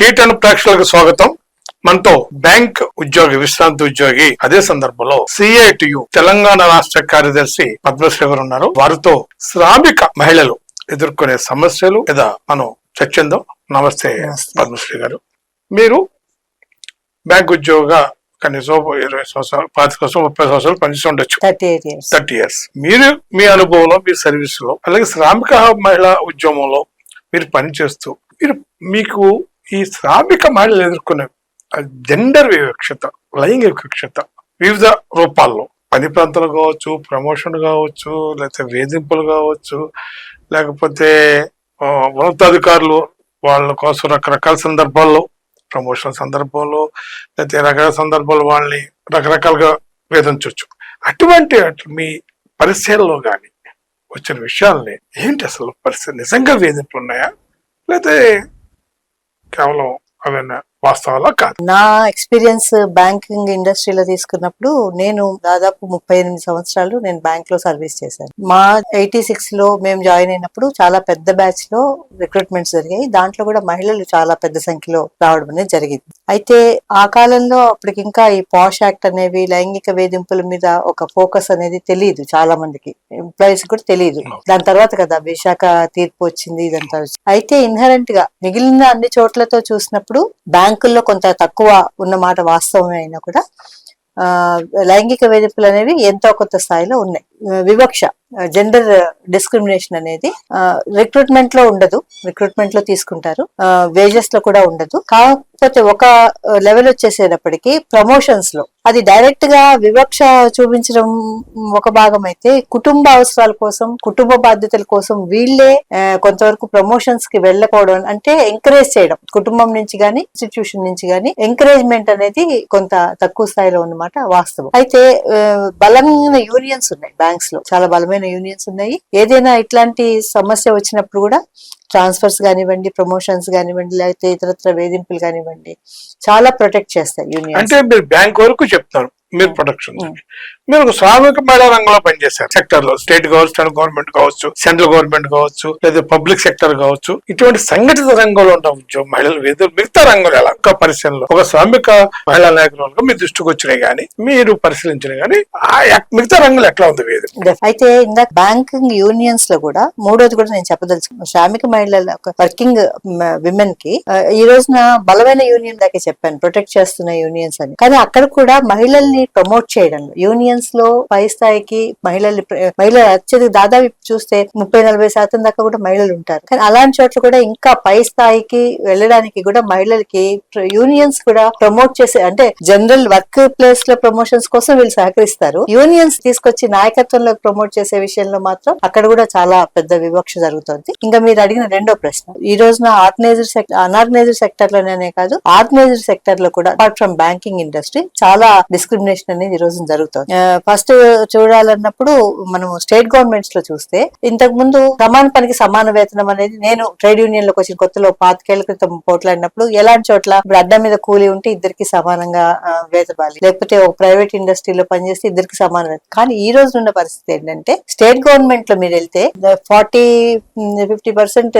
టీటన్ ప్రేక్షకులకు స్వాగతం. మనతో బ్యాంక్ ఉద్యోగి విశ్రాంతి ఉద్యోగి అదే సందర్భంలో సిఐటియు తెలంగాణ రాష్ట్ర కార్యదర్శి పద్మశ్రీ గారు ఉన్నారు. వారితో శ్రామిక మహిళలు ఎదుర్కొనే సమస్యలు లేదా మనం చర్చిందాం నమస్తే. పద్మశ్రీ గారు మీరు బ్యాంక్ ఉద్యోగ కనీసం ఇరవై సంవత్సరాలు పాతి సంవత్సరాలు ముప్పై సంవత్సరాలు పనిచేసి థర్టీ ఇయర్స్. మీరు మీ అనుభవంలో మీ సర్వీస్లో అలాగే శ్రామిక మహిళా ఉద్యమంలో మీరు పనిచేస్తూ మీరు మీకు ఈ శ్రామిక మహిళలు ఎదుర్కొనే జెండర్ వివక్షత లైంగిక వివక్షత వివిధ రూపాల్లో పని ప్రాంతాలు కావచ్చు ప్రమోషన్ కావచ్చు లేకపోతే వేధింపులు కావచ్చు లేకపోతే ఉన్నతాధికారులు వాళ్ళ కోసం రకరకాల సందర్భాల్లో ప్రమోషన్ సందర్భంలో లేకపోతే రకరకాల సందర్భాల్లో వాళ్ళని రకరకాలుగా వేధించవచ్చు. అటువంటి మీ పరిశీలనలో కానీ వచ్చిన విషయాల్ని ఏంటి అసలు పరిస్థితి నిజంగా వేధింపులు ఉన్నాయా? లేకపోతే కేవలం అవన్నీ వాస్తవాలా కాదు? నా ఎక్స్పీరియన్స్ బ్యాంకింగ్ ఇండస్ట్రీలో తీసుకున్నప్పుడు నేను దాదాపు ముప్పై ఎనిమిది సంవత్సరాలు నేను బ్యాంక్లో సర్వీస్ చేశాను. మా ఎయిటీ సిక్స్లో మేము జాయిన్ అయినప్పుడు చాలా పెద్ద బ్యాచ్లో రిక్రూట్మెంట్స్ జరిగాయి. దాంట్లో కూడా మహిళలు చాలా పెద్ద సంఖ్యలో రావడం అనేది జరిగింది. అయితే ఆ కాలంలో అప్పటికి ఇంకా ఈ పాష్ యాక్ట్ అనేవి లైంగిక వేధింపుల మీద ఒక ఫోకస్ అనేది తెలియదు చాలా మందికి. ఎంప్లాయీస్ కూడా తెలియదు. దాని తర్వాత కదా విశాఖ తీర్పు వచ్చింది ఇదంతా. అయితే ఇన్హరెంట్గా మిగిలిన అన్ని చోట్లతో చూసినప్పుడు బ్యాంకుల్లో కొంత తక్కువ ఉన్న మాట వాస్తవమే అయినా కూడా ఆ, లైంగిక వేధింపులు అనేవి ఎంతో కొంత స్థాయిలో ఉన్నాయి. వివక్ష జెండర్ డిస్క్రిమినేషన్ అనేది రిక్రూట్మెంట్లో ఉండదు. రిక్రూట్మెంట్లో తీసుకుంటారు. వేజెస్లో కూడా ఉండదు. కాకపోతే ఒక లెవెల్ వచ్చేసేటప్పటికి ప్రమోషన్స్లో. అది డైరెక్ట్గా వివక్ష చూపించడం ఒక భాగం అయితే కుటుంబ అవసరాల కోసం కుటుంబ బాధ్యతల కోసం వీళ్ళే కొంతవరకు ప్రమోషన్స్కి వెళ్ళకపోవడం అంటే ఎంకరేజ్ చేయడం. కుటుంబం నుంచి గానీ ఇన్స్టిట్యూషన్ నుంచి గానీ ఎంకరేజ్మెంట్ అనేది కొంత తక్కువ స్థాయిలో ఉన్నమాట వాస్తవం. అయితే బలమైన యూనియన్స్ ఉన్నాయి. బ్యాంక్స్లో. చాలా బలమైన యూనియన్స్ ఉన్నాయి. ఏదైనా ఇట్లాంటి సమస్య వచ్చినప్పుడు కూడా ట్రాన్స్ఫర్స్ కానివ్వండి ప్రమోషన్స్ కానివ్వండి లేకపోతే ఇతరత్ర వేధింపులు కానివ్వండి చాలా ప్రొటెక్ట్ చేస్తాయి యూనియన్ అంటే మీరు బ్యాంక్ వరకు చెప్తారు. మీరు ప్రొడక్షన్. మీరు ఒక శ్రామిక మహిళా రంగంలో పనిచేశారు. సెక్టర్లో స్టేట్ కావచ్చు స్టేట్ గవర్నమెంట్ కావచ్చు సెంట్రల్ గవర్నమెంట్ కావచ్చు లేదా పబ్లిక్ సెక్టర్ కావచ్చు ఇటువంటి సంఘటిత రంగంలో ఉన్న ఉద్యోగం మహిళలు వేరు మిగతా రంగంలో ఎలా? ఒక పరిశీలనలో ఒక శ్రామిక మహిళా నాయకులుగా మీ దృష్టికి వచ్చినాయి కానీ మీరు పరిశీలించిన కానీ మిగతా రంగంలో ఎట్లా ఉంది వేది అయితే ఇందాక బ్యాంకింగ్ యూనియన్స్లో కూడా మూడోది కూడా నేను చెప్పదలుచుకున్నాను శ్రామిక మహిళల వర్కింగ్ విమెన్కి ఈ రోజున బలమైన యూనియన్ దాకా చెప్పాను. ప్రొటెక్ట్ చేస్తున్న యూనియన్స్ అని. కానీ అక్కడ కూడా మహిళల్ని ప్రమోట్ చేయడంలో. యూనియన్స్లో పై స్థాయికి మహిళలు మహిళలు అత్యధిక దాదాపు చూస్తే ముప్పై నలభై శాతం దాకా కూడా మహిళలు ఉంటారు. కానీ అలాంటి చోట్ల కూడా ఇంకా పై స్థాయికి వెళ్ళడానికి కూడా మహిళలకి యూనియన్స్ కూడా ప్రమోట్ చేసే అంటే జనరల్ వర్క్ ప్లేస్లో ప్రమోషన్స్ కోసం వీళ్ళు సహకరిస్తారు. యూనియన్స్ తీసుకొచ్చి నాయకత్వంలో ప్రమోట్ చేసే విషయంలో మాత్రం అక్కడ కూడా చాలా పెద్ద వివక్ష జరుగుతుంది. ఇంకా మీరు అడిగిన రెండో ప్రశ్న. ఈ రోజున ఆర్గనైజర్ సెక్టర్ అనార్గనైజర్ సెక్టర్లోనే కాదు ఆర్గనైజర్ సెక్టర్లో కూడా అపార్ట్ ఫ్రమ్ బ్యాంకింగ్ ఇండస్ట్రీ చాలా డిస్క్రిమినేషన్ అనేది ఈ రోజు జరుగుతుంది. ఫస్ట్ చూడాలన్నప్పుడు మనం స్టేట్ గవర్నమెంట్స్లో చూస్తే ఇంతకు ముందు సమాన పనికి సమాన వేతనం అనేది నేను ట్రేడ్ యూనియన్లోకి వచ్చిన కొత్తలో పాతికేళ్ళ క్రితం పోట్లాడినప్పుడు ఎలాంటి చోట్ల ఇప్పుడు అడ్డం మీద కూలి ఉంటే ఇద్దరికి సమానంగా ఆ, వేతనాలి. లేకపోతే ఒక ప్రైవేట్ ఇండస్ట్రీలో పనిచేస్తే ఇద్దరికి సమాన కానీ ఈ రోజు ఉన్న పరిస్థితి ఏంటంటే స్టేట్ గవర్నమెంట్లో మీరు వెళ్తే forty fifty percent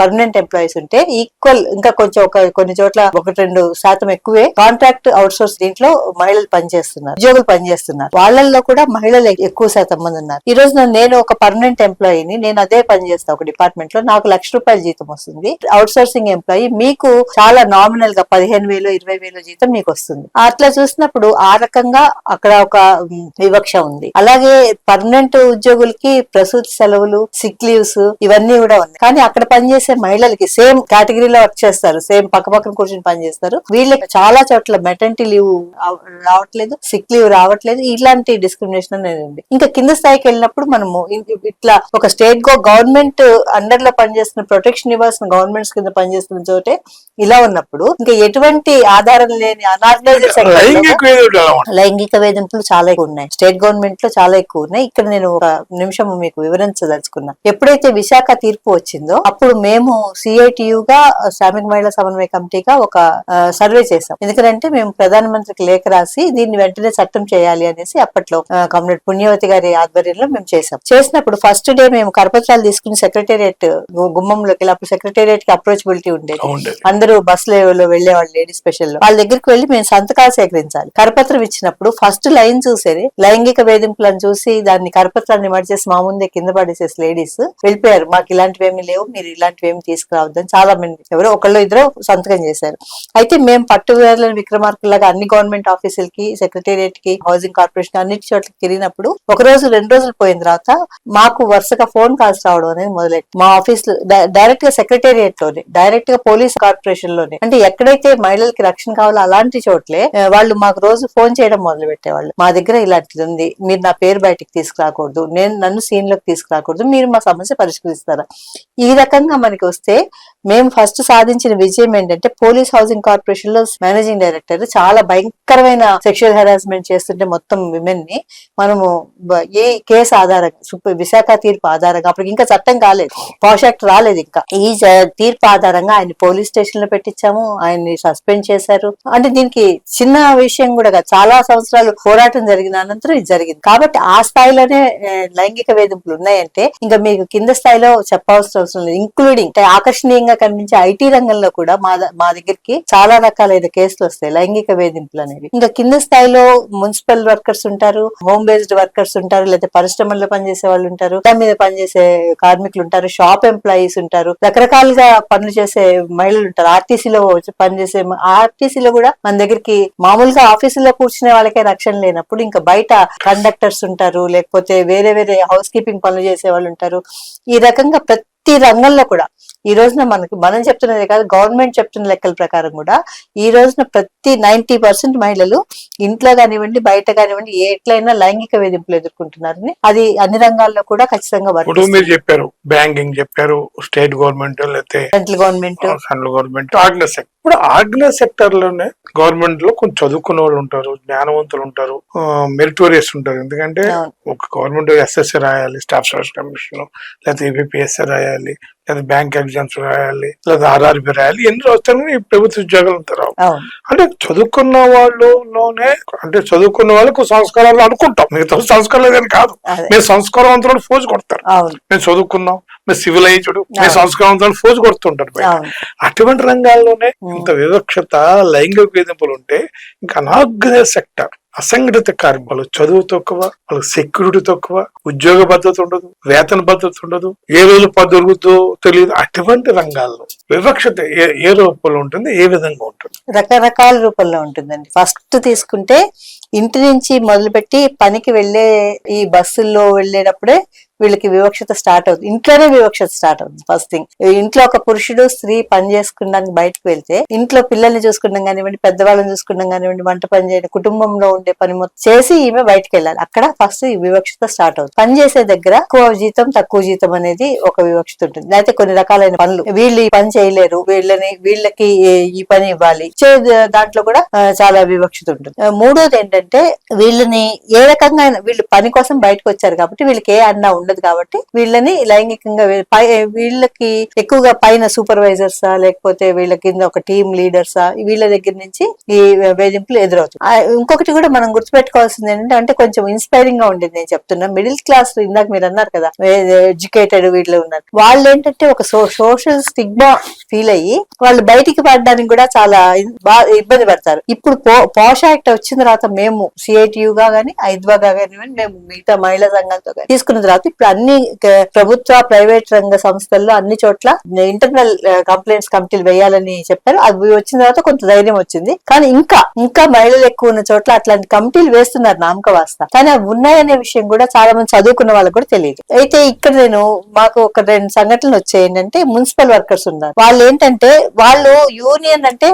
permanent employees ఉంటే ఈక్వల్ ఇంకా కొంచెం ఒక కొన్ని చోట్ల ఒకటి రెండు శాతం ఎక్కువే కాంట్రాక్ట్ అవుట్ సోర్స్ దీంట్లో మహిళలు పనిచేస్తున్నారు ఉద్యోగులు పనిచేస్తున్నారు వాళ్ళల్లో కూడా మహిళలు ఎక్కువ శాతం మంది ఉన్నారు. ఈ రోజు నేను ఒక పర్మనెంట్ ఎంప్లాయీని నేను అదే పని చేస్తాను ఒక డిపార్ట్మెంట్లో నాకు లక్ష రూపాయల జీతం వస్తుంది. అవుట్ సోర్సింగ్ ఎంప్లాయీ మీకు చాలా నామినల్గా పదిహేను వేలు ఇరవై వేలు జీతం మీకు వస్తుంది. అట్లా చూసినప్పుడు ఆ రకంగా అక్కడ ఒక వివక్ష ఉంది. అలాగే పర్మనెంట్ ఉద్యోగులకి ప్రసూతి సెలవులు సిక్ లీవ్స్ ఇవన్నీ కూడా ఉన్నాయి. కానీ అక్కడ పనిచేసే మహిళలకి సేమ్ కేటగిరీలో వర్క్ చేస్తారు. సేమ్ పక్క పక్కన కూర్చొని పనిచేస్తారు వీళ్ళకి చాలా చోట్ల మెటర్నిటీ లీవ్ రావట్లేదు. సిక్ లీవ్ రావట్లేదు ఇలాంటి డిస్క్రిమినేషన్ అనేది ఉంది. ఇంకా కింద స్థాయికి వెళ్ళినప్పుడు మనము ఇట్లా ఒక స్టేట్ గో గవర్నమెంట్ అండర్లో పనిచేస్తున్న ప్రొటెక్షన్ ఇవ్వాల్సిన గవర్నమెంట్స్ కింద పనిచేస్తున్న చోటే ఇలా ఉన్నప్పుడు ఇంకా ఎటువంటి ఆధారం లేని? లైంగిక వేధింపులు చాలా ఎక్కువ ఉన్నాయి. స్టేట్ గవర్నమెంట్లో చాలా ఎక్కువ ఉన్నాయి. ఇక్కడ నేను ఒక నిమిషం మీకు వివరించదలుచుకున్నా. ఎప్పుడైతే విశాఖ తీర్పు వచ్చిందో అప్పుడు మేము సిఐటియు గా శ్రామిక మహిళా సమన్వయ కమిటీగా ఒక సర్వే చేసాం ఎందుకంటే మేము ప్రధానమంత్రికి లేఖ రాసి దీన్ని వెంటనే చట్టం చేయాలి అనేసి అప్పట్లో కమ్రేడ్ పుణ్యవతి గారి ఆధ్వర్యంలో మేము చేసాం చేసినప్పుడు ఫస్ట్ డే మేము కరపత్రాలు తీసుకుని సెక్రటేరియట్ గుమ్మంలోకి వెళ్ళి అప్పుడు సెక్రటేరియట్కి అప్రోచబిలిటీ ఉండేది. అందరూ బస్సులో వెళ్ళే వాళ్ళు లేడీ స్పెషల్ వాళ్ళ దగ్గరికి వెళ్ళి మేము సంతకాలు సేకరించాలి. కరపత్రం ఇచ్చినప్పుడు ఫస్ట్ లైన్ చూసేది. లైంగిక వేధింపులను చూసి దాన్ని కరపత్రాన్ని మడిచేసి మా ముందే కింద పడేసేసి లేడీస్ వెళ్ళిపోయారు. మాకు ఇలాంటివి ఏమి లేవు మీరు ఇలాంటివి ఏమి తీసుకురావద్దని చాలా మంది ఎవరో ఒకళ్ళు ఇద్దరు సంతకం చేశారు. అయితే మేము పట్టు వేర్లని విక్రమార్కులాగా అన్ని గవర్నమెంట్ ఆఫీసులకి సెక్రటేరియట్కి హౌసింగ్ కార్పొరేషన్ అన్నిటి చోట్లకి తిరిగినప్పుడు ఒక రోజు రెండు రోజులు పోయిన తర్వాత మాకు వరుసగా ఫోన్ కాల్స్ రావడం అనేది మొదలెట్ మా ఆఫీస్ డైరెక్ట్గా సెక్రటేరియట్లోనే డైరెక్ట్గా పోలీస్ కార్పొరేషన్లోనే అంటే ఎక్కడైతే మహిళలకి రక్షణ కావాలో అలాంటి చోట్లే వాళ్ళు మాకు రోజు ఫోన్ చేయడం మొదలు పెట్టేవాళ్ళు మా దగ్గర ఇలాంటిది ఉంది. మీరు నా పేరు బయటికి తీసుకురాకూడదు. నేను నన్ను సీన్లోకి తీసుకురాకూడదు. మీరు మా సమస్య పరిష్కరిస్తారా? ఈ రకంగా మనకి వస్తే మేము ఫస్ట్ సాధించిన విజయం ఏంటంటే పోలీస్ హౌసింగ్ కార్పొరేషన్లో మేనేజింగ్ డైరెక్టర్ చాలా భయంకరమైన సెక్షువల్ హెరాస్మెంట్ చేస్తుంటే మొత్తం విమెన్ని మనము ఏ కేసు ఆధారంగా విశాఖ తీర్పు ఆధారంగా అప్పటికి ఇంకా చట్టం కాలేదు. పాష్ యాక్ట్ రాలేదు ఇంకా. ఈ తీర్పు ఆధారంగా ఆయన పోలీస్ స్టేషన్లో పెట్టించాము ఆయన్ని సస్పెండ్ చేశారు. అంటే దీనికి చిన్న విషయం కూడా చాలా సంవత్సరాలు పోరాటం జరిగిన అనంతరం ఇది జరిగింది. కాబట్టి ఆ స్థాయిలోనే లైంగిక వేధింపులు ఉన్నాయంటే ఇంకా మీకు కింద స్థాయిలో చెప్పవలసిన అవసరం లేదు. ఇంక్లూడింగ్ ఆకర్షణీయంగా కనిపించే ఐటీ రంగంలో కూడా మా ద- మా దగ్గరికి చాలా రకాలైన కేసులు వస్తాయి లైంగిక వేధింపులు అనేవి. ఇంకా కింద స్థాయిలో మున్సిపల్ వర్కర్స్ ఉంటారు హోమ్ బేస్డ్ వర్కర్స్ ఉంటారు లేదా పరిశ్రమల్లో పనిచేసే వాళ్ళు ఉంటారు దాని మీద పనిచేసే కార్మికులు ఉంటారు షాప్ ఎంప్లాయీస్ ఉంటారు రకరకాలుగా పనులు చేసే మహిళలు ఉంటారు. ఆర్టీసీలో పనిచేసే ఆర్టీసీలో కూడా మన దగ్గరికి మామూలుగా ఆఫీసులో కూర్చునే వాళ్ళకే రక్షణ లేనప్పుడు ఇంకా బయట కండక్టర్స్ ఉంటారు లేకపోతే వేరే వేరే హౌస్ కీపింగ్ పనులు చేసే వాళ్ళు ఉంటారు. ఈ రకంగా ప్రతి రంగంలో కూడా ఈ రోజున మనకి మనం చెప్తున్నదే కాదు గవర్నమెంట్ చెప్తున్న లెక్కల ప్రకారం కూడా ఈ రోజున ప్రతి నైన్టీ పర్సెంట్ మహిళలు ఇంట్లో కానివ్వండి బయట కానివ్వండి ఎట్లయినా లైంగిక వేధింపులు ఎదుర్కొంటున్నారని అది అన్ని రంగాల్లో కూడా ఖచ్చితంగా మీరు చెప్పారు బ్యాంకింగ్ చెప్పారు స్టేట్ గవర్నమెంట్ లేకపోతే central government. Central government organise ఇప్పుడు ఆర్గనైజ్ సెక్టర్లోనే గవర్నమెంట్లో కొంచెం చదువుకున్న వాళ్ళు ఉంటారు జ్ఞానవంతులు ఉంటారు మెరిటోరియస్ ఉంటారు. ఎందుకంటే. ఒక గవర్నమెంట్ ఎస్ఎస్సి రాయాలి స్టాఫ్ సెలక్షన్ కమిషన్ లేకపోతే ఏబిపిఎస్సి రాయాలి లేదా బ్యాంక్ ఎగ్జామ్స్ రాయాలి లేదా ఆర్ఆర్బి రాయాలి ఎన్ని రాస్తారని ప్రభుత్వ ఉద్యోగాలు ఉంటారు అంటే చదువుకున్న వాళ్ళలోనే అంటే చదువుకున్న వాళ్ళకు సంస్కారాలు అనుకుంటాం. మిగతా సంస్కారం లేదని కాదు. మీరు సంస్కారవంతులను ఫోజు కొడతారు. మేము చదువుకున్నాం మేము సివిలైజ్డ్ మేము అవును. సంస్కారవంతులను ఫోజు కొడుతుంటారు బయట. అటువంటి రంగాల్లోనే. ఇంత వివక్షత లైంగిక వేధింపులు ఉంటే ఇంకా అనాగ్రహ సెక్టర్ అసంఘటిత కార్మికులు చదువు తక్కువ వాళ్ళకి సెక్యూరిటీ తక్కువ ఉద్యోగ భద్రత ఉండదు వేతన భద్రత ఉండదు ఏ రోజు పదొరుగుతో తెలియదు అటువంటి రంగాల్లో వివక్షత ఏ ఏ రూపంలో ఉంటుంది ఏ విధంగా ఉంటుంది రకరకాల రూపంలో ఉంటుందండి ఫస్ట్ తీసుకుంటే ఇంటి నుంచి మొదలుపెట్టి పనికి వెళ్ళే ఈ బస్సుల్లో వెళ్ళేటప్పుడే వీళ్ళకి వివక్షత స్టార్ట్ అవుతుంది. ఇంట్లోనే వివక్షత స్టార్ట్ అవుతుంది ఫస్ట్ థింగ్ ఇంట్లో ఒక పురుషుడు స్త్రీ పని చేసుకున్నానికి బయటకు వెళ్తే ఇంట్లో పిల్లల్ని చూసుకున్నాం కానివ్వండి పెద్దవాళ్ళని చూసుకున్నాం కానివ్వండి వంట పని చేయడం కుటుంబంలో ఉండే పని మొత్తం చేసి ఈమె బయటకు వెళ్ళాలి. అక్కడ ఫస్ట్ వివక్షత స్టార్ట్ అవుతుంది. పని చేసే దగ్గర ఎక్కువ జీతం తక్కువ జీతం అనేది ఒక వివక్షత ఉంటుంది. లేకపోతే కొన్ని రకాలైన పనులు. వీళ్ళు ఈ పని చేయలేరు. వీళ్ళని వీళ్ళకి ఈ- పని ఇవ్వాలి. దాంట్లో కూడా చాలా వివక్షత ఉంటుంది. మూడోది ఏంటంటే వీళ్ళని ఏ రకంగా అయినా వీళ్ళు పని కోసం బయటకు వచ్చారు కాబట్టి వీళ్ళకి ఏ అన్నా ఉండదు. కాబట్టి వీళ్ళని లైంగికంగా పై వీళ్ళకి ఎక్కువగా పైన సూపర్వైజర్సా లేకపోతే వీళ్ళ కింద ఒక టీమ్ లీడర్సా వీళ్ళ దగ్గర నుంచి ఈ వేధింపులు ఎదురవుతాయి. ఇంకొకటి కూడా మనం గుర్తుపెట్టుకోవాల్సింది ఏంటంటే అంటే కొంచెం ఇన్స్పైరింగ్గా ఉండేది నేను చెప్తున్నా. మిడిల్ క్లాస్ ఇందాక మీరు అన్నారు కదా ఎడ్యుకేటెడ్ వీళ్ళు ఉన్నారు. వాళ్ళు ఏంటంటే ఒక సోషల్ స్టిగ్మా ఫీల్ అయ్యి వాళ్ళు బయటికి పడడానికి కూడా చాలా ఇబ్బంది పడతారు. ఇప్పుడు పో- యాక్ట్ వచ్చిన తర్వాత మేము సిఐటియుగా గానీ ఐద్వా గానీ మేము మిగతా మహిళా సంఘాలతో తీసుకున్న తర్వాత ఇప్పుడు అన్ని ప్రభుత్వ ప్రైవేట్ రంగ సంస్థల్లో అన్ని చోట్ల ఇంటర్నల్ కంప్లైంట్స్ కమిటీలు వేయాలని చెప్పారు. అది వచ్చిన తర్వాత కొంత ధైర్యం వచ్చింది. కానీ ఇంకా ఇంకా మహిళలు ఎక్కువ ఉన్న చోట్ల అట్లాంటి కమిటీలు వేస్తున్నారు నామక వాస్త కానీ అవి ఉన్నాయనే విషయం కూడా చాలా మంది చదువుకున్న వాళ్ళకి కూడా తెలియదు. అయితే ఇక్కడ నేను మాకు ఒక రెండు సంఘటనలు వచ్చాయి. ఏంటంటే మున్సిపల్ వర్కర్స్ ఉన్నారు. వాళ్ళు ఏంటంటే వాళ్ళు యూనియన్ అంటే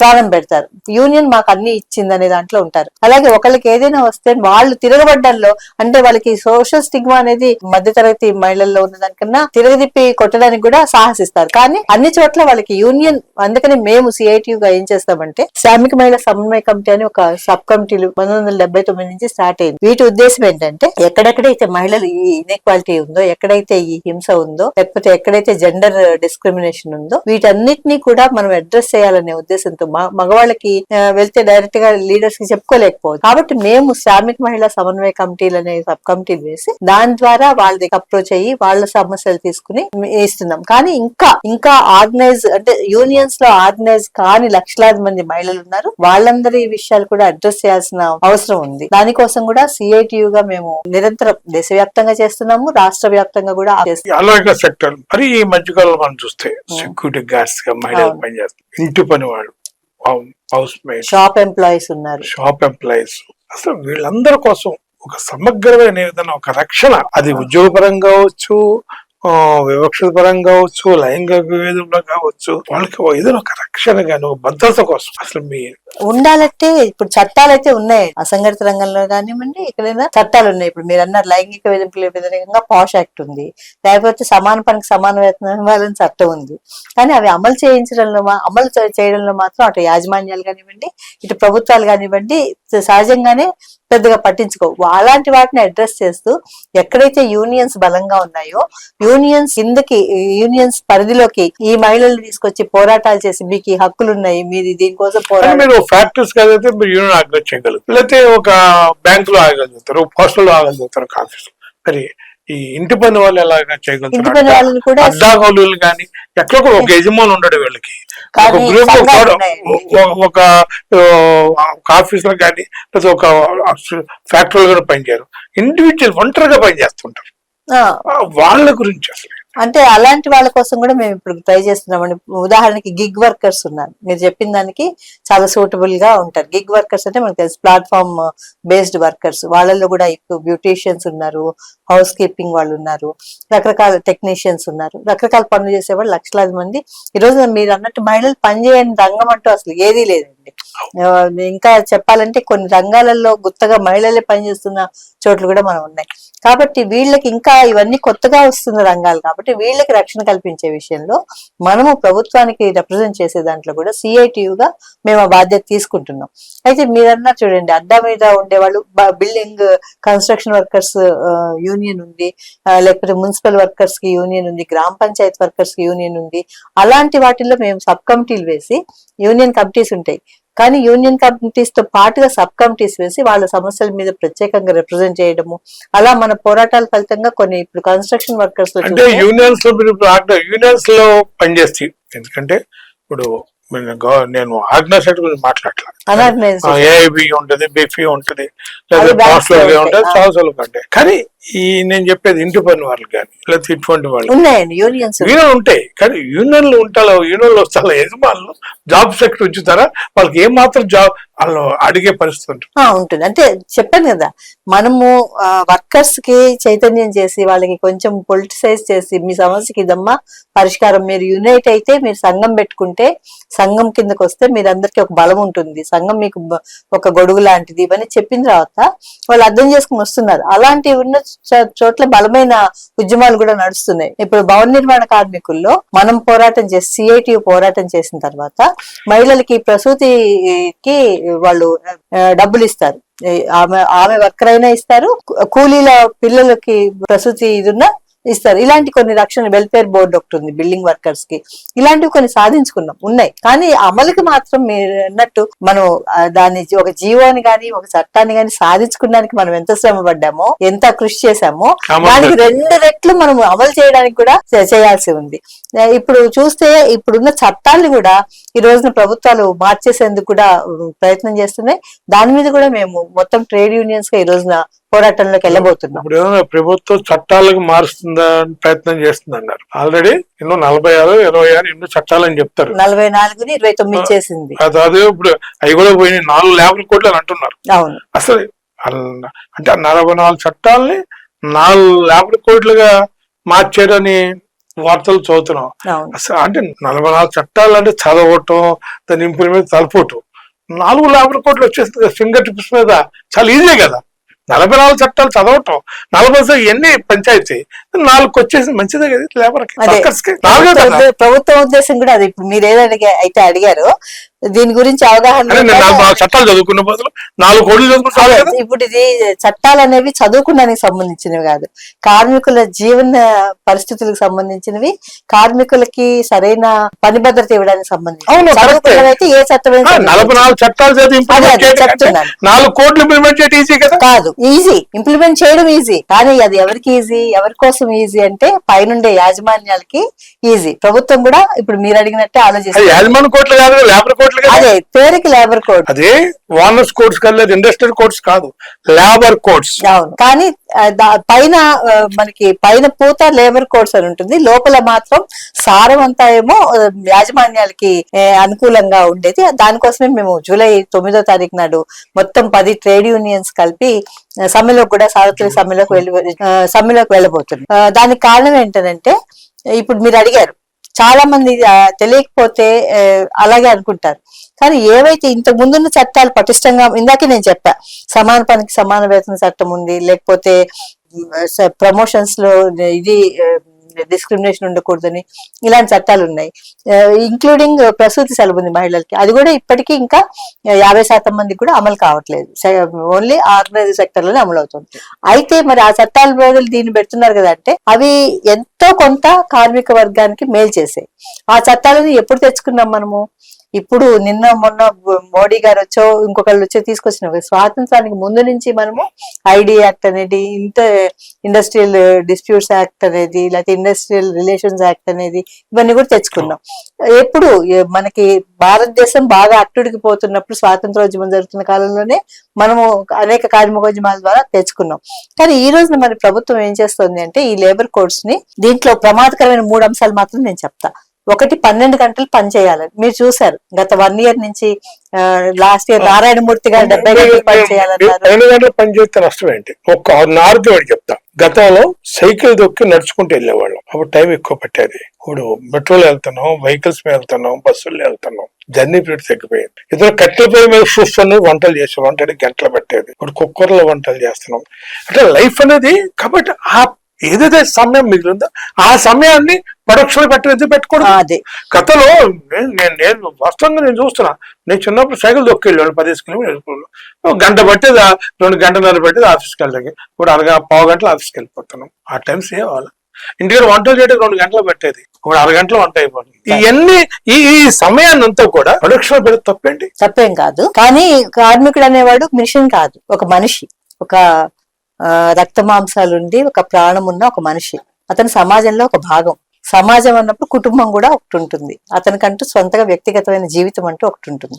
ప్రాణం పెడతారు. యూనియన్ మాకు అన్ని ఇచ్చింది అనే దాంట్లో ఉంటారు. అలాగే ఒకళ్ళకి ఏదైనా వస్తే వాళ్ళు తిరగబడ్డంలో అంటే వాళ్ళకి సోషల్ స్టిగ్మా అనేది మధ్యతరగతి మహిళల్లో ఉన్న దానికన్నా తిరగదిప్పి కొట్టడానికి కూడా సాహసిస్తారు. కానీ అన్ని చోట్ల వాళ్ళకి యూనియన్ అందుకని మేము సిఐటియు గా ఏం చేస్తామంటే శ్రామిక మహిళా సమన్వయ కమిటీ అని ఒక సబ్ కమిటీలు పంతొమ్మిది వందల డెబ్బై తొమ్మిది నుంచి స్టార్ట్ అయింది. వీటి ఉద్దేశం ఏంటంటే ఎక్కడెక్కడైతే మహిళలు ఈ ఇన్ఎక్వాలిటీ ఉందో ఎక్కడైతే ఈ హింస ఉందో లేకపోతే ఎక్కడైతే జెండర్ డిస్క్రిమినేషన్ ఉందో వీటన్నిటిని కూడా మనం అడ్రస్ చేయాలనే ఉద్దేశంతో మగవాళ్ళకి వెళ్తే డైరెక్ట్గా లీడర్స్కి చెప్పుకోలేరు కాబట్టి మేము శ్రామిక మహిళా సమన్వయ కమిటీలు అనే సబ్ కమిటీలు వేసి దాని ద్వారా వాళ్ళ దగ్గర అప్రోచ్ అయ్యి వాళ్ళ సమస్యలు తీసుకుని ఇస్తున్నాం కానీ ఇంకా ఇంకా ఆర్గనైజ్ అంటే యూనియన్స్లో ఆర్గనైజ్ కాని లక్షలాది మంది మహిళలు ఉన్నారు. వాళ్ళందరి ఈ విషయాలు కూడా అడ్రస్ చేయాల్సిన అవసరం ఉంది. దానికోసం కూడా సిఐటియు గా మేము నిరంతరం దేశవ్యాప్తంగా చేస్తున్నాము. రాష్ట్ర వ్యాప్తంగా కూడా. అలాగే సెక్టర్ మరి ఈ మధ్యకాలంలో మనం చూస్తే సెక్యూరిటీ గార్డ్స్గా మహిళలు. పనిచేస్తారు ఇంటి పని వాళ్ళు హౌస్ మేడ్ షాప్ ఎంప్లాయీస్ ఉన్నారు. షాప్ ఎంప్లాయీస్ అసలు వీళ్ళందరి కోసం ఒక సమగ్రమైన ఏదైనా ఒక రక్షణ అది ఉద్యోగపరంగా కావచ్చు ఆ, వివక్షత పరంగా కావచ్చు లైంగిక విభేదంలో కావచ్చు వాళ్ళకి ఏదైనా ఒక రక్షణ కానీ ఒక భద్రత కోసం అసలు మీ ఉండాలంటే ఇప్పుడు చట్టాలు అయితే ఉన్నాయి. అసంఘటిత రంగంలో కానివ్వండి ఎక్కడైనా చట్టాలు ఉన్నాయి. ఇప్పుడు మీరు అన్నారు లైంగిక వేధింపుల వ్యతిరేకంగా పాష్ యాక్ట్ ఉంది. లేకపోతే సమాన పనికి సమాన వేతనం ఇవ్వాలని చట్టం ఉంది. కానీ అవి అమలు చేయించడంలో అమలు చేయడంలో మాత్రం అటు యాజమాన్యాలు కానివ్వండి ఇటు ప్రభుత్వాలు కానివ్వండి సహజంగానే పెద్దగా పట్టించుకో అలాంటి వాటిని అడ్రస్ చేస్తూ ఎక్కడైతే యూనియన్స్ బలంగా ఉన్నాయో యూనియన్స్ కిందకి యూనియన్స్ పరిధిలోకి ఈ మహిళలు తీసుకొచ్చి పోరాటాలు చేసి మీకు ఈ హక్కులు ఉన్నాయి మీరు దీనికోసం పోరాటం ఫ్యాక్టరీస్ కాదైతే మీరు యూనియన్ ఆర్గనైజ్ చేయగలరు. లేకపోతే ఒక బ్యాంకులో ఆగలుగుతారు పోస్టల్ ఆగలుగుతారు ఒక ఆఫీస్ మరి ఈ ఇంటి పని వాళ్ళు ఎలాగా చేయగలుగుతారు? అడ్డాగోలు కానీ ఎక్కడ కూడా ఒక యజమాని ఉండడు వీళ్ళకి. ఒక గ్రూప్. ఒక ఆఫీస్లో కానీ లేదా ఒక ఫ్యాక్టరీలో కూడా పనిచేయరు. ఇండివిజువల్ ఒంటరిగా పనిచేస్తుంటారు. వాళ్ళ గురించి అసలు. అంటే అలాంటి వాళ్ళ కోసం కూడా మేము ఇప్పుడు ట్రై చేస్తున్నామండి. ఉదాహరణకి గిగ్ వర్కర్స్ ఉన్నారు. మీరు చెప్పిన దానికి చాలా సూటబుల్గా ఉంటారు. గిగ్ వర్కర్స్ అంటే మనకి తెలుసు ప్లాట్ఫామ్ బేస్డ్ వర్కర్స్ వాళ్ళల్లో కూడా ఇప్పుడు బ్యూటీషియన్స్ ఉన్నారు. హౌస్ కీపింగ్ వాళ్ళు ఉన్నారు రకరకాల టెక్నీషియన్స్ ఉన్నారు రకరకాల పనులు చేసేవాళ్ళు లక్షలాది మంది. ఈ మీరు అన్నట్టు మహిళలు పనిచేయని రంగం అంటూ అసలు ఏదీ లేదండి. ఇంకా చెప్పాలంటే కొన్ని రంగాలలో గుత్తగా మహిళలే పనిచేస్తున్న చోట్లు కూడా మనం ఉన్నాయి. కాబట్టి వీళ్ళకి ఇంకా ఇవన్నీ కొత్తగా వస్తున్న రంగాలు కాబట్టి వీళ్ళకి రక్షణ కల్పించే విషయంలో మనము ప్రభుత్వానికి రిప్రజెంట్ చేసే దాంట్లో కూడా సిఐటియుగా గా మేము ఆ బాధ్యత తీసుకుంటున్నాం. అయితే మీరన్నా చూడండి అడ్డా మీద ఉండేవాళ్ళు బిల్డింగ్ కన్స్ట్రక్షన్ వర్కర్స్ యూనియన్ ఉంది. ఆ, లేకపోతే మున్సిపల్ వర్కర్స్కి యూనియన్ ఉంది గ్రామ పంచాయత్ వర్కర్స్కి యూనియన్ ఉంది. అలాంటి వాటిల్లో మేము సబ్ కమిటీలు వేసి యూనియన్ కమిటీస్ ఉంటాయి. కానీ యూనియన్ కమిటీస్తో పాటుగా సబ్ కమిటీస్ వేసి వాళ్ళ సమస్యల మీద ప్రత్యేకంగా రిప్రజెంట్ చేయడము. అలా మన పోరాటాల ఫలితంగా కొన్ని ఇప్పుడు కన్స్ట్రక్షన్ వర్కర్స్ అంటే యూనియన్స్ యూనియన్స్లో పనిచేస్తాయి ఎందుకంటే ఇప్పుడు నేను ఆర్గనైజేషన్ గురించి అనార్గనైజ్ ఏఐబి ఉంటది బిఫి ఉంటది లేదా లో ఉంటది. చాలా ఉంటాయి కానీ ఈ నేను చెప్పేది ఇంటి పని వాళ్ళు కానీ లేకపోతే ఇటువంటి వాళ్ళు ఉన్నాయండి యూనియన్స్ యూనియన్ ఉంటాయి కానీ యూనియన్లు ఉంటాలో యూనియన్లు వస్తా యజమానులు జాబ్ సెక్టర్ ఉంచుతారా? వాళ్ళకి ఏం మాత్రం జాబ్ వాళ్ళు అడిగే పరిస్థితి ఉంటుంది. ఉంటుంది. అంటే చెప్పాను కదా మనము వర్కర్స్కి చైతన్యం చేసి వాళ్ళకి కొంచెం పొలిటిసైజ్ చేసి మీ సమస్యకి ఇదమ్మా పరిష్కారం మీరు యునైట్ అయితే మీరు సంఘం పెట్టుకుంటే సంఘం కిందకు వస్తే మీరందరికీ ఒక బలం ఉంటుంది. సంఘం మీకు ఒక గొడుగు లాంటిది ఇవన్నీ చెప్పిన తర్వాత వాళ్ళు అర్థం చేసుకుని వస్తున్నారు. అలాంటి ఉన్న చోట్ల బలమైన ఉద్యమాలు కూడా నడుస్తున్నాయి. ఇప్పుడు భవన నిర్మాణ కార్మికుల్లో మనం పోరాటం చేసి సిఐటి పోరాటం చేసిన తర్వాత మహిళలకి ప్రసూతికి వాళ్ళు డబ్బులు ఇస్తారు ఆమె ఆమె వర్కర్ అయినా ఇస్తారు కూలీల పిల్లలకి ప్రసూతి ఇదిన్నా ఇస్తారు. ఇలాంటి కొన్ని రక్షణ వెల్ఫేర్ బోర్డు ఒకటి ఉంది బిల్డింగ్ వర్కర్స్కి. ఇలాంటివి కొన్ని సాధించుకున్నాం ఉన్నాయి. కానీ అమలుకి మాత్రం మీరు అన్నట్టు మనం దాన్ని ఒక జీవోని గాని ఒక చట్టాన్ని గాని సాధించుకోవడానికి మనం ఎంత శ్రమ పడ్డామో ఎంత కృషి చేశామో దానికి రెండు రెట్లు మనం అమలు చేయడానికి కూడా చేయాల్సి ఉంది. ఇప్పుడు చూస్తే ఇప్పుడున్న చట్టాలను కూడా ఈ రోజున ప్రభుత్వాలు మార్చేసేందుకు కూడా ప్రయత్నం చేస్తున్నాయి. దాని మీద కూడా మేము మొత్తం ట్రేడ్ యూనియన్స్గా ఈ రోజున పోరాటంలోకి వెళ్ళబోతున్నాం. ఇప్పుడు ఏమైనా ప్రభుత్వం చట్టాలకు మారుస్తుందా అని ప్రయత్నం చేస్తుంది అన్నారు ఆల్రెడీ ఎన్నో నలభై ఆరు ఇరవై ఆరు ఎన్నో చట్టాలని చెప్తారు. నలభై నాలుగుని ఇరవై తొమ్మిది చేసింది. అది అదే ఇప్పుడు అవి కూడా పోయినాయి. నాలుగు యాభై కోట్లు అని అంటున్నారు. అవును. అసలు అంటే నలభై నాలుగు చట్టాలని నాలుగు యాభై కోట్లుగా మార్చారని వార్తలు చదువుతున్నాం. అసలు అంటే నలభై నాలుగు చట్టాలు అంటే చదవటం దాని ఇంప్లిమెంట్ తలపోవటం నాలుగు యాభై కోట్లు వచ్చేస్తుంది ఫింగర్ టిప్స్ మీద. చాలా ఈజీ కదా. నలభై నాలుగు చట్టాలు చదవటం నలభై ఎన్ని పంచాయతీ. నాలుగు వచ్చేసి మంచిదే కదా లేబర్ ప్రభుత్వ ఉద్దేశం కూడా అది. ఇప్పుడు మీరు ఏదైనా అయితే అడిగారో దీని గురించి అవగాహన చట్టాలు చదువుకున్న నాలుగు కోట్లు ఇప్పుడు ఇది చట్టాలు అనేవి చదువుకున్నానికి సంబంధించినవి కాదు. కార్మికుల జీవన పరిస్థితులకు సంబంధించినవి కార్మికులకి సరైన పని భద్రత ఇవ్వడానికి సంబంధించి అయితే ఏ చట్టమైనా నలభై నాలుగు చట్టాలు చెప్తున్నాను. నాలుగు కోట్లు ఇంప్లిమెంట్ చేయడం ఈజీ కదా? కాదు ఈజీ ఇంప్లిమెంట్ చేయడం ఈజీ కానీ అది ఎవరికి ఈజీ ఎవరి కోసం ఈజీ అంటే పైనుండే యాజమాన్యాలకి ఈజీ ప్రభుత్వం కూడా ఇప్పుడు మీరు అడిగినట్టే అది ఆలోచిస్తుంది యాజమాన్య కోట్లు కాదు లేబర్ కోట్లు కదా? అదే పేరుకి లేబర్ కోడ్ అదే కోర్ట్స్ కలేదు ఇండస్ట్రియల్ కోర్ట్స్ కాదు. లేబర్ అవును. కానీ పైన మనకి పైన పూత లేబర్ కోడ్స్ అని ఉంటుంది. లోపల మాత్రం సారం అంతా ఏమో యాజమాన్యాలకి అనుకూలంగా ఉండేది. దానికోసమే మేము జూలై తొమ్మిదో తారీఖు నాడు మొత్తం పది ట్రేడ్ యూనియన్స్ కలిపి ఆ, సమ్మెలోకి కూడా సార్వత్రిక సమ్మెలోకి వెళ్ళి సమ్మెలోకి వెళ్ళబోతుంది ఆ, దానికి కారణం ఏంటంటే ఇప్పుడు మీరు అడిగారు చాలా మంది తెలియకపోతే అలాగే అనుకుంటారు. కానీ ఏవైతే ఇంతకు ముందున్న చట్టాలు పటిష్టంగా ఇందాకే నేను చెప్పా సమాన పనికి సమాన వేతన చట్టం ఉంది లేకపోతే ప్రమోషన్స్లో ఇది డిస్క్రిమినేషన్ ఉండకూడదని ఇలాంటి చట్టాలు ఉన్నాయి. ఇంక్లూడింగ్ ప్రసూతి సెలవు ఉంది మహిళలకి. అది కూడా ఇప్పటికీ ఇంకా యాభై శాతం మందికి కూడా అమలు కావట్లేదు. ఓన్లీ ఆర్గనైజ్ సెక్టర్లోనే అమలు అవుతుంది అయితే మరి ఆ చట్టాల బదులు దీన్ని పెడుతున్నారు కదా అంటే అవి ఎంతో కొంత కార్మిక వర్గానికి మేలు చేసాయి. ఆ చట్టాలను ఎప్పుడు తెచ్చుకున్నాం మనము? ఇప్పుడు నిన్న మొన్న మోడీ గారు వచ్చో ఇంకొకళ్ళు వచ్చో తీసుకొచ్చిన స్వాతంత్రానికి ముందు నుంచి మనము ఐడి యాక్ట్ అనేది ఇంత ఇండస్ట్రియల్ డిస్ప్యూట్స్ యాక్ట్ అనేది లేకపోతే ఇండస్ట్రియల్ రిలేషన్స్ యాక్ట్ అనేది ఇవన్నీ కూడా తెచ్చుకున్నాం. ఎప్పుడు మనకి భారతదేశం బాగా అట్టుడికి పోతున్నప్పుడు స్వాతంత్రోద్యమం జరుగుతున్న కాలంలోనే మనము అనేక కార్మికోద్యమాల ద్వారా తెచ్చుకున్నాం. కానీ ఈ రోజున మరి ప్రభుత్వం ఏం చేస్తుంది అంటే ఈ లేబర్ కోడ్స్ని దీంట్లో ప్రమాదకరమైన మూడు అంశాలు మాత్రం నేను చెప్తా. ఒకటి పన్నెండు గంటలు పని చేయాలని మీరు చూసారు గత వన్ ఇయర్ నుంచి లాస్ట్ ఇయర్ నారాయణమూర్తి గారు డెబ్బై గంటలు పని చేయాలన్నారు. రెండు గంటలు పని చేస్తే నష్టం ఏంటి? ఒక్క నాలుగు వాడు చెప్తా గతంలో సైకిల్ దొక్కి నడుచుకుంటూ వెళ్ళేవాళ్ళం. అప్పుడు టైం ఎక్కువ పట్టేది. ఇప్పుడు మెట్రోలో వెళ్తున్నాం వెహికల్స్ మీద వెళ్తున్నాం బస్సుల్లో వెళ్తున్నాం జర్నీ పీరియడ్ తగ్గిపోయింది. ఇద్దరు కట్టెల పొయ్యి మీద చూస్తున్నాం వంటలు చేసే వంటని గంటలు పెట్టేది. ఇప్పుడు కుక్కర్లో వంటలు చేస్తున్నాం. అంటే లైఫ్ అనేది కాబట్టి ఆ ఏదైతే సమయం మిగిలిందో ఆ సమయాన్ని ప్రొడక్షన్ పెట్టడం పెట్టుకోవడం? అదే. గతంలో నేను నేను వాస్తవంగా నేను చూస్తున్నా. నేను చిన్నప్పుడు సైకిల్ దొక్కెళ్ళాను పదిహేను కిలోమీటర్లు గంట పట్టేది రెండు గంటన్నర పట్టేది ఆఫీస్కి వెళ్ళడానికి. ఇప్పుడు అరగ పావు గంటలు ఆఫీస్కి వెళ్ళిపోతున్నాం. ఆ టైం సేవ్ అవ్వాలి? ఇంటికి వంటలు చేయడానికి రెండు గంటలు పెట్టేది. ఇప్పుడు అరగంటలో వంట అయిపోతుంది. ఇవన్నీ ఈ ఈ సమయాన్ని అంతా కూడా ప్రొడక్షన్ పెడితే తప్పేంటి? తప్పేం కాదు. కానీ కార్మికుడు అనేవాడు మిషన్ కాదు. ఒక మనిషి. ఒక ఆ, రక్త మాంసాలు ఉండి ఒక ప్రాణం ఉన్న ఒక మనిషి. అతను సమాజంలో ఒక భాగం. సమాజం అన్నప్పుడు కుటుంబం కూడా ఒకటి ఉంటుంది. అతనికంటూ సొంతగా వ్యక్తిగతమైన జీవితం అంటూ ఒకటి ఉంటుంది.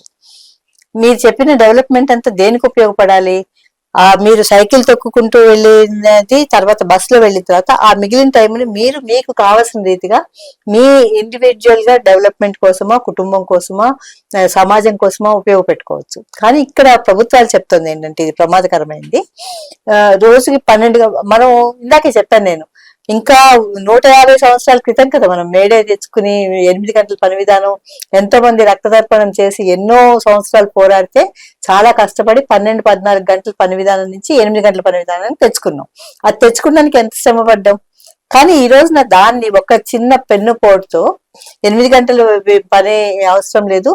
మీరు చెప్పిన డెవలప్మెంట్ అంతా దేనికి ఉపయోగపడాలి? ఆ మీరు సైకిల్ తొక్కుకుంటూ వెళ్ళినది తర్వాత బస్సులో వెళ్ళిన తర్వాత ఆ మిగిలిన టైంని మీరు మీకు కావాల్సిన రీతిగా మీ ఇండివిజువల్గా డెవలప్మెంట్ కోసమా కుటుంబం కోసమా సమాజం కోసమా ఉపయోగపెట్టుకోవచ్చు. కానీ ఇక్కడ ప్రభుత్వాలు చెప్తుంది ఏంటంటే ఇది ప్రమాదకరమైంది. రోజుకి పన్నెండు మనం ఇందాకే చెప్పాను నేను ఇంకా నూట యాభై సంవత్సరాల క్రితం కదా మనం మేడే తెచ్చుకుని ఎనిమిది గంటల పని విధానం ఎంతో మంది రక్తదర్పణం చేసి ఎన్నో సంవత్సరాలు పోరాడితే చాలా కష్టపడి పన్నెండు పద్నాలుగు గంటల పని విధానం నుంచి ఎనిమిది గంటల పని విధానాన్ని తెచ్చుకున్నాం. అది తెచ్చుకోవడానికి ఎంత శ్రమ పడ్డాం కానీ ఈ రోజున దాన్ని ఒక చిన్న పెన్ను పోటుతో ఎనిమిది గంటలు పని అవసరం లేదు.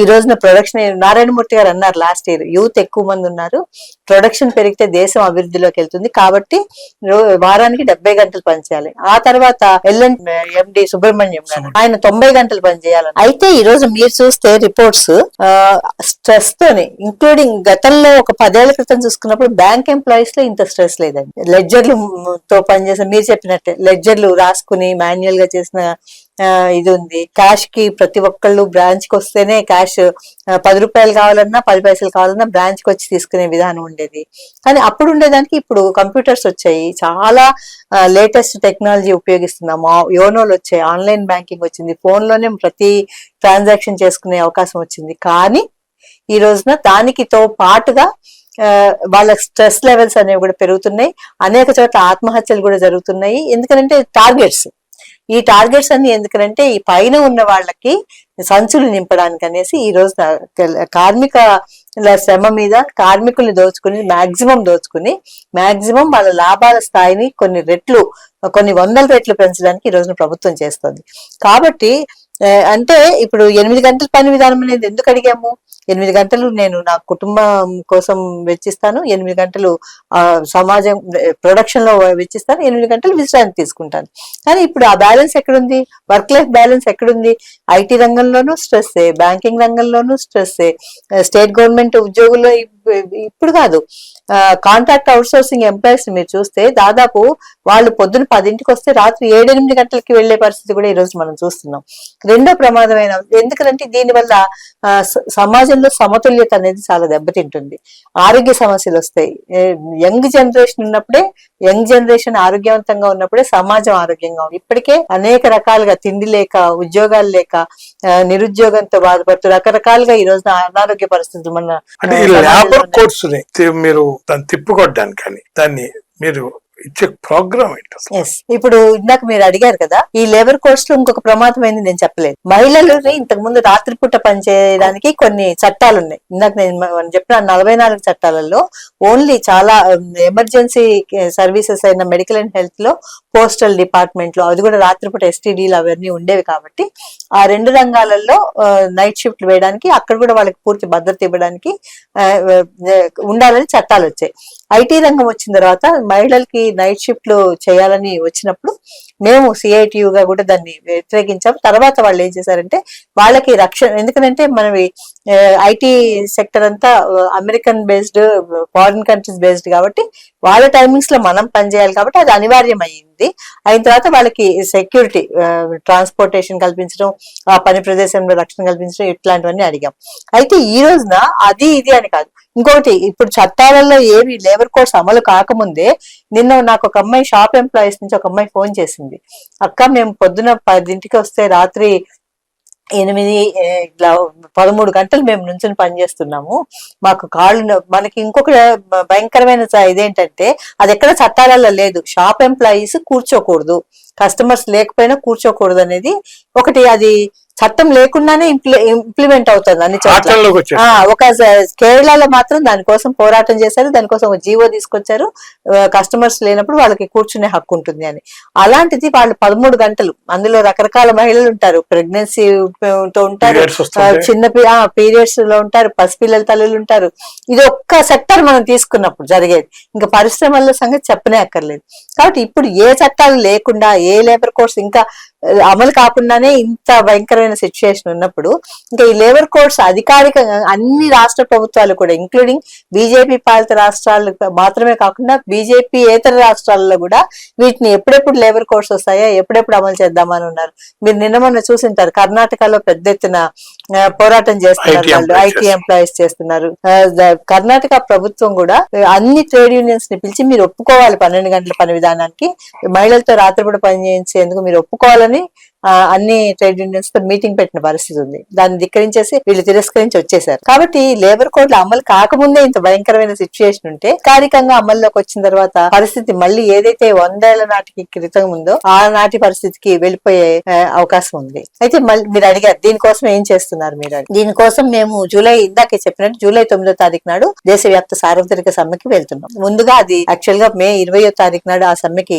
ఈ రోజున ప్రొడక్షన్ నారాయణమూర్తి గారు అన్నారు లాస్ట్ ఇయర్ యూత్ ఎక్కువ మంది ఉన్నారు. ప్రొడక్షన్ పెరిగితే దేశం అభివృద్ధిలోకి వెళ్తుంది కాబట్టి వారానికి డెబ్బై గంటలు పని చేయాలి. ఆ తర్వాత ఎల్ఎన్ ఎండి సుబ్రహ్మణ్యం గారు ఆయన తొంభై గంటలు పని చేయాలని. అయితే ఈ రోజు మీరు చూస్తే రిపోర్ట్స్ స్ట్రెస్ తోని ఇంక్లూడింగ్ గతంలో ఒక పదేళ్ళ క్రితం చూసుకున్నప్పుడు బ్యాంక్ ఎంప్లాయీస్లో ఇంత స్ట్రెస్ లేదండి. లెడ్జర్లు తో పనిచేసిన మీరు చెప్పినట్టే లెడ్జర్లు రాసుకుని మాన్యువల్గా చేసిన ఇది ఉంది. క్యాష్కి ప్రతి ఒక్కళ్ళు బ్రాంచ్కి వస్తేనే క్యాష్ పది రూపాయలు కావాలన్నా పది పైసలు కావాలన్నా బ్రాంచ్కి వచ్చి తీసుకునే విధానం ఉండేది. కానీ అప్పుడు ఉండేదానికి ఇప్పుడు కంప్యూటర్స్ వచ్చాయి. చాలా లేటెస్ట్ టెక్నాలజీ ఉపయోగిస్తున్నాము. యోనోలు వచ్చాయి. ఆన్లైన్ బ్యాంకింగ్ వచ్చింది. ఫోన్లోనే ప్రతి ట్రాన్సాక్షన్ చేసుకునే అవకాశం వచ్చింది. కానీ ఈ రోజున దానికితో పాటుగా వాళ్ళ స్ట్రెస్ లెవెల్స్ అనేవి కూడా పెరుగుతున్నాయి. అనేక చోట్ల ఆత్మహత్యలు కూడా జరుగుతున్నాయి. ఎందుకంటే టార్గెట్స్ ఈ టార్గెట్స్ అన్ని ఎందుకంటే ఈ పైన ఉన్న వాళ్ళకి సంచులు నింపడానికి అనేసి ఈ రోజు కార్మిక శ్రమ మీద కార్మికుల్ని దోచుకుని మాక్సిమం దోచుకుని మాక్సిమం వాళ్ళ లాభాల స్థాయిని కొన్ని రెట్లు కొన్ని వందల రెట్లు పెంచడానికి ఈ రోజున ప్రభుత్వం చేస్తుంది. కాబట్టి అంటే ఇప్పుడు ఎనిమిది గంటల పని విధానం అనేది ఎందుకు అడిగాము? ఎనిమిది గంటలు నేను నా కుటుంబం కోసం వెచ్చిస్తాను ఎనిమిది గంటలు ఆ సమాజం ప్రొడక్షన్లో వెచ్చిస్తాను ఎనిమిది గంటలు విశ్రాంతి తీసుకుంటాను. కానీ ఇప్పుడు ఆ బ్యాలెన్స్ ఎక్కడుంది? వర్క్ లైఫ్ బ్యాలెన్స్ ఎక్కడుంది? ఐటీ రంగంలోనూ స్ట్రెస్ బ్యాంకింగ్ రంగంలోనూ స్ట్రెస్ స్టేట్ గవర్నమెంట్ ఉద్యోగుల్లో ఇప్పుడు కాదు. కాంట్రాక్ట్ అవుట్సోర్సింగ్ ఎంప్లాయీస్ మీరు చూస్తే దాదాపు వాళ్ళు పొద్దున పదింటికి వస్తే రాత్రి ఏడెనిమిది గంటలకి వెళ్ళే పరిస్థితి కూడా ఈ రోజు మనం చూస్తున్నాం. రెండో ప్రమాదమైన ఎందుకంటే దీనివల్ల సమాజంలో సమతుల్యత అనేది చాలా దెబ్బతింటుంది. ఆరోగ్య సమస్యలు వస్తాయి. యంగ్ జనరేషన్ ఉన్నప్పుడే యంగ్ జనరేషన్ ఆరోగ్యవంతంగా ఉన్నప్పుడే సమాజం ఆరోగ్యంగా ఉంది. ఇప్పటికే అనేక రకాలుగా తిండి లేక ఉద్యోగాలు లేక నిరుద్యోగంతో బాధపడుతూ రకరకాలుగా ఈ రోజున అనారోగ్య పరిస్థితులు మన మీరు దాన్ని తిప్పుకొట్టడానికి కానీ దాన్ని మీరు ఇచ్చే ప్రోగ్రామ్ ఎస్ ఇప్పుడు ఇందాక మీరు అడిగారు కదా ఈ లేబర్ కోర్స్లో ఇంకొక అయింది నేను చెప్పలేదు. మహిళలని ఇంతకు ముందు రాత్రిపూట పనిచేయడానికి కొన్ని చట్టాలు ఉన్నాయి ఇందాక నేను చెప్పిన నలభై నాలుగు చట్టాలలో ఓన్లీ చాలా ఎమర్జెన్సీ సర్వీసెస్ అయిన మెడికల్ అండ్ హెల్త్లో పోస్టల్ డిపార్ట్మెంట్లో అది కూడా రాత్రిపూట ఎస్టీడీలు అవన్నీ ఉండేవి కాబట్టి ఆ రెండు రంగాలలో నైట్ షిఫ్ట్ వేయడానికి అక్కడ కూడా వాళ్ళకి పూర్తి భద్రత ఇవ్వడానికి ఆ, ఉండాలని చట్టాలు వచ్చాయి. ఐటీ రంగం వచ్చిన తర్వాత మహిళలకి నైట్ షిఫ్ట్లు చేయాలని వచ్చినప్పుడు మేము సిఐటియుగా కూడా దాన్ని వ్యతిరేకించాం తర్వాత వాళ్ళు ఏం చేశారంటే వాళ్ళకి రక్షణ ఎందుకంటే మనవి ఐటీ సెక్టర్ అంతా American based foreign countries based కాబట్టి వాళ్ళ టైమింగ్స్లో మనం పనిచేయాలి కాబట్టి అది అనివార్యం అయ్యింది అయిన తర్వాత వాళ్ళకి సెక్యూరిటీ ట్రాన్స్పోర్టేషన్ కల్పించడం ఆ పని ప్రదేశంలో రక్షణ కల్పించడం ఇట్లాంటివన్నీ అడిగాం. అయితే ఈ రోజున అది ఇది అని కాదు. ఇంకొకటి ఇప్పుడు చట్టాలలో ఏమి లేబర్ కోడ్స్ అమలు కాకముందే నిన్న నాకు ఒక అమ్మాయి షాప్ ఎంప్లాయీస్ నుంచి ఒక అమ్మాయి ఫోన్ చేసింది. అక్క మేము పొద్దున పదింటికి వస్తే రాత్రి ఎనిమిది ఇట్లా పదమూడు గంటలు మేము నుంచుని పనిచేస్తున్నాము మాకు కాళ్ళు మనకి ఇంకొక భయంకరమైన ఇదేంటంటే అది ఎక్కడ చట్టాలలో లేదు. షాప్ ఎంప్లాయీస్ కూర్చోకూడదు. కస్టమర్స్ లేకపోయినా కూర్చోకూడదు అనేది ఒకటి అది చట్టం లేకుండానే ఇంప్లిమెంట్ అవుతుంది అన్ని చోట్ల. ఒక కేరళలో మాత్రం దానికోసం పోరాటం చేశారు దానికోసం ఒక జీవో తీసుకొచ్చారు. కస్టమర్స్ లేనప్పుడు వాళ్ళకి కూర్చునే హక్కు ఉంటుంది అని. అలాంటిది వాళ్ళు పదమూడు గంటలు అందులో రకరకాల మహిళలు ఉంటారు. ప్రెగ్నెన్సీ తో ఉంటారు. చిన్న పీరియడ్స్లో ఉంటారు. పసిపిల్లల తల్లులు ఉంటారు. ఇది ఒక్క సెక్టర్ మనం తీసుకున్నప్పుడు జరిగేది. ఇంకా పరిశ్రమల సంగతి చెప్పనే అక్కర్లేదు. కాబట్టి ఇప్పుడు ఏ చట్టాలు లేకుండా ఏ లేబర్ కోర్స్ ఇంకా అమలు కాకుండానే ఇంత భయంకరమైన సిచ్యుయేషన్ ఉన్నప్పుడు ఇంకా ఈ లేబర్ కోర్స్ అధికారికంగా అన్ని రాష్ట్ర ప్రభుత్వాలు కూడా ఇంక్లూడింగ్ బీజేపీ పాలిత రాష్ట్రాలు మాత్రమే కాకుండా బీజేపీ ఏతర రాష్ట్రాల్లో కూడా వీటిని ఎప్పుడెప్పుడు లేబర్ కోర్స్ వస్తాయా ఎప్పుడెప్పుడు అమలు చేద్దామని ఉన్నారు. మీరు నిన్న మొన్న చూసింటారు కర్ణాటకలో పెద్ద ఎత్తున పోరాటం చేస్తున్నారు వాళ్ళు ఐటీ ఎంప్లాయీస్ చేస్తున్నారు. కర్ణాటక ప్రభుత్వం కూడా అన్ని ట్రేడ్ యూనియన్స్ని పిలిచి మీరు ఒప్పుకోవాలి పన్నెండు గంటల పని విధానానికి మహిళలతో రాత్రిపూట పని చేయించేందుకు మీరు ఒప్పుకోవాలని అన్ని ట్రేడ్ యూనియన్స్తో మీటింగ్ పెట్టిన పరిస్థితి ఉంది. దాన్ని ధిక్కరించేసి వీళ్ళు తిరస్కరించి వచ్చేసారు. కాబట్టి లేబర్ కోడ్లు అమలు కాకముందే ఇంత భయంకరమైన సిచ్యుయేషన్ ఉంటే కారికంగా అమల్లోకి వచ్చిన తర్వాత పరిస్థితి మళ్ళీ ఏదైతే వందేళ్ళ నాటికి క్రితం ఉందో ఆ నాటి పరిస్థితికి వెళ్ళిపోయే అవకాశం ఉంది. అయితే మళ్ళీ మీరు అడిగారు దీనికోసం ఏం చేస్తున్నారు మీరు దీనికోసం మేము జూలై ఇందాకే చెప్పినట్టు జూలై తొమ్మిదో తారీఖు నాడు దేశవ్యాప్త సార్వత్రిక సమ్మెకి వెళ్తున్నాం. ముందుగా అది యాక్చువల్గా మే ఇరవయో తారీఖు నాడు ఆ సమ్మెకి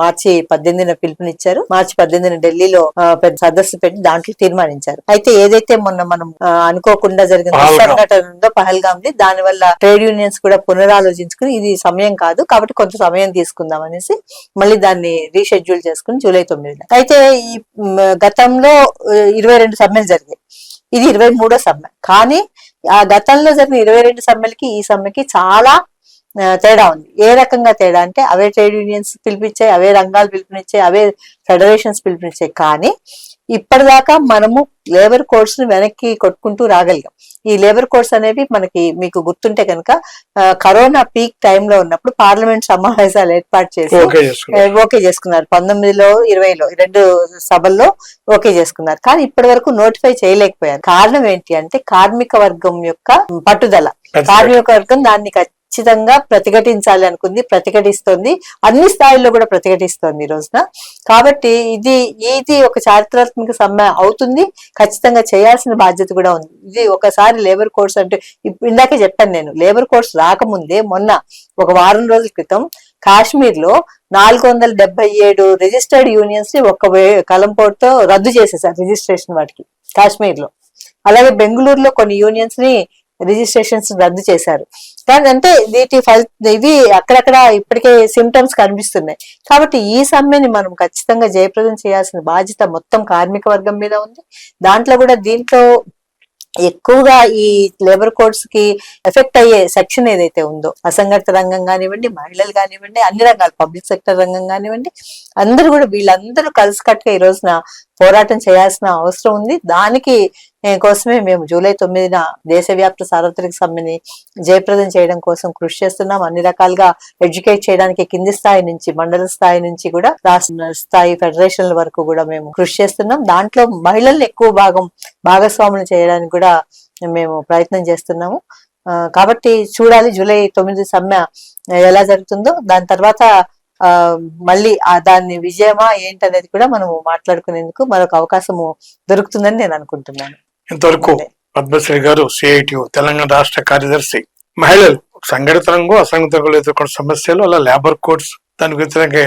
మార్చి పద్దెనిమిదిన పిలుపునిచ్చారు. మార్చి పద్దెనిమిదిన ఢిల్లీ ఢిల్లీలో పెద్ద సదస్సు పెట్టి దాంట్లో తీర్మానించారు. అయితే ఏదైతే మొన్న మనం అనుకోకుండా జరిగిన. సంఘటన ఉందో పహల్గామ్ దాని వల్ల ట్రేడ్ యూనియన్స్ కూడా పునరాలోచించుకుని ఇది సమయం కాదు కాబట్టి కొంత సమయం తీసుకుందాం అనేసి మళ్ళీ దాన్ని రీషెడ్యూల్ చేసుకుని జూలై తొమ్మిదిన. అయితే ఈ గతంలో ఇరవై రెండు సమ్మెలు జరిగాయి. ఇది ఇరవై మూడో సమ్మె. కానీ ఆ గతంలో జరిగిన ఇరవై రెండు సమ్మెలకి ఈ సమ్మెకి చాలా తేడా ఉంది. ఏ రకంగా తేడా అంటే అవే ట్రేడ్ యూనియన్స్ పిలిపించాయి అవే రంగాలు పిలుపునిచ్చాయి అవే ఫెడరేషన్స్ పిలుపునిచ్చాయి కానీ ఇప్పటిదాకా మనము లేబర్ కోడ్స్ని వెనక్కి కొట్టుకుంటూ రాగలిగాం. ఈ లేబర్ కోడ్స్ అనేవి మనకి మీకు గుర్తుంటే కనుక కరోనా పీక్ టైంలో ఉన్నప్పుడు పార్లమెంట్ సమావేశాలు ఏర్పాటు చేసి ఓకే చేసుకున్నారు. పంతొమ్మిదిలో ఇరవైలో రెండు సభల్లో ఓకే చేసుకున్నారు. కానీ ఇప్పటి వరకు నోటిఫై చేయలేకపోయారు. కారణం ఏంటి అంటే కార్మిక వర్గం యొక్క పట్టుదల. కార్మిక వర్గం దాన్ని ఖచ్చితంగా ప్రతిఘటించాలి అనుకుంది ప్రతిఘటిస్తోంది. అన్ని స్థాయిల్లో కూడా ప్రతిఘటిస్తోంది ఈ రోజున. కాబట్టి ఇది ఇది ఒక చారిత్రాత్మక సమ్మె అవుతుంది. ఖచ్చితంగా చేయాల్సిన బాధ్యత కూడా ఉంది. ఇది ఒకసారి లేబర్ కోర్స్ అంటే ఇందాకే చెప్పాను నేను లేబర్ కోర్స్ రాకముందే మొన్న ఒక వారం రోజుల క్రితం కాశ్మీర్లో నాలుగు వందల డెబ్బై ఏడు రిజిస్టర్డ్ యూనియన్స్ని ఒక్క వే- కలంపోటుతో రద్దు చేసేసారు రిజిస్ట్రేషన్ వాటికి కాశ్మీర్లో అలాగే బెంగళూరులో కొన్ని యూనియన్స్ని రిజిస్ట్రేషన్స్ రద్దు చేశారు. కానీ అంటే వీటి ఫల్ ఇవి అక్కడక్కడ ఇప్పటికే సిమ్టమ్స్ కనిపిస్తున్నాయి. కాబట్టి ఈ సమ్మెని మనం ఖచ్చితంగా జయప్రదం చేయాల్సిన బాధ్యత మొత్తం కార్మిక వర్గం మీద ఉంది. దాంట్లో కూడా దీంట్లో ఎక్కువగా ఈ లేబర్ కోడ్స్కి ఎఫెక్ట్ అయ్యే సెక్షన్ ఏదైతే ఉందో అసంఘటిత రంగం కానివ్వండి మహిళలు కానివ్వండి అన్ని రంగాలు పబ్లిక్ సెక్టర్ రంగం కానివ్వండి అందరూ కూడా వీళ్ళందరూ కలిసికట్టుగా ఈ రోజున పోరాటం చేయాల్సిన అవసరం ఉంది. దానికి కోసమే మేము జూలై తొమ్మిదిన దేశవ్యాప్త సార్వత్రిక సమ్మెని జయప్రదం చేయడం కోసం కృషి చేస్తున్నాం. అన్ని రకాలుగా ఎడ్యుకేట్ చేయడానికి కింది స్థాయి నుంచి మండల స్థాయి నుంచి కూడా రాష్ట్ర స్థాయి ఫెడరేషన్ల వరకు కూడా మేము కృషి చేస్తున్నాం. దాంట్లో మహిళల్ని ఎక్కువ భాగం భాగస్వాములు చేయడానికి కూడా మేము ప్రయత్నం చేస్తున్నాము. కాబట్టి చూడాలి జూలై తొమ్మిది సమ్మె ఎలా జరుగుతుందో. దాని తర్వాత మళ్ళీ ఆ దాన్ని విజయమా ఏంటనేది కూడా మనము మాట్లాడుకునేందుకు మరొక అవకాశము దొరుకుతుందని నేను అనుకుంటున్నాను. ఇంతవరకు పద్మశ్రీ గారు సిఐటి తెలంగాణ రాష్ట్ర కార్యదర్శి మహిళలు సంఘటిత రంగం అసంఘటిత రంగంలో ఎదుర్కొన్న సమస్యలు అలా లేబర్ కోడ్స్ దానికి వ్యతిరేకంగా